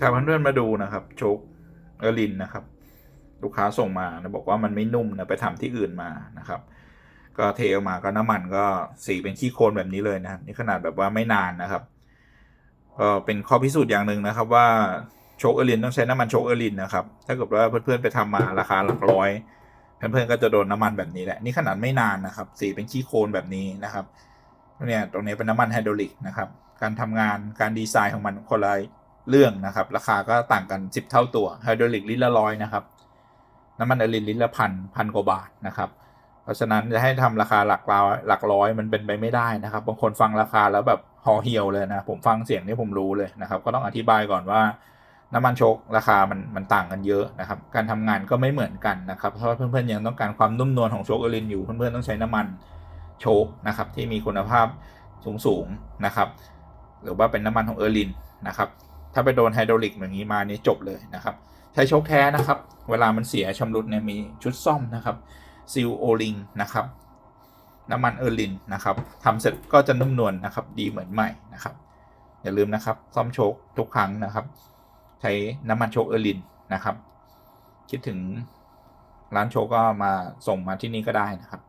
ถ้าเพื่อนๆมาดูนะครับโชคเอร์ลินนะครับ ลูกค้าส่งมานะบอกว่ามันไม่นุ่มนะไปทำที่อื่นมานะครับ ก็เทออกมาก็น้ำมันก็สีเป็นขี้โคลนแบบนี้เลยนะนี่ขนาดแบบว่าไม่นานนะครับก็เป็นข้อพิสูจน์อย่างหนึ่งนะครับว่าโชคเอร์ลินต้องใช้น้ำมันโชคเอร์ลินนะครับ ถ้าเกิดว่าเพื่อนๆไปทำมาราคาหลักร้อย เพื่อนๆก็จะโดนน้ำมันแบบนี้แหละนี่ขนาดไม่นานนะครับ สีเป็นขี้โคลนแบบนี้นะครับเนี่ยตรงนี้เป็นน้ำมันไฮดรอลิกนะครับ การทำงานการดีไซน์ของมันคนละ เรื่องนะครับ ราคาก็ต่างกัน 10 เท่าตัวไฮดรอลิกลิตรละร้อยนะครับ น้ำมันเอลินลิตรละพันพันกว่าบาทนะครับ เพราะฉะนั้นจะให้ทำราคาหลักร้อยหลักร้อยมันเป็นไปไม่ได้นะครับ บางคนฟังราคาแล้วแบบหอเหี่ยวเลยนะ ผมฟังเสียงนี่ผมรู้เลยนะครับ ก็ต้องอธิบายก่อนว่าน้ำมันโชคราคามันมันต่างกันเยอะนะครับ การทำงานก็ไม่เหมือนกันนะครับเพราะเพื่อนๆยังต้องการความนุ่มนวลของโชคเอลินอยู่เพื่อนๆต้องใช้น้ำมันโชคนะครับที่มีคุณภาพสูงๆนะครับ หรือว่าเป็นน้ำมันของเออร์ลินนะครับ ถ้าไปโดนไฮดรอลิกอย่างนี้มานี่จบเลยนะครับ ใช้โชคแท้นะครับ เวลามันเสียชำรุดเนี่ยมีชุดซ่อมนะครับซิลโอลิงนะครับ น้ำมันเออร์ลินนะครับทำเสร็จก็จะนุ่มนวลนะครับ ดีเหมือนใหม่นะครับ อย่าลืมนะครับ ซ่อมโชคทุกครั้งนะครับ ใช้น้ำมันโชคเออร์ลินนะครับ คิดถึงร้านโชคก็มาส่งมาที่นี่ก็ได้นะครับ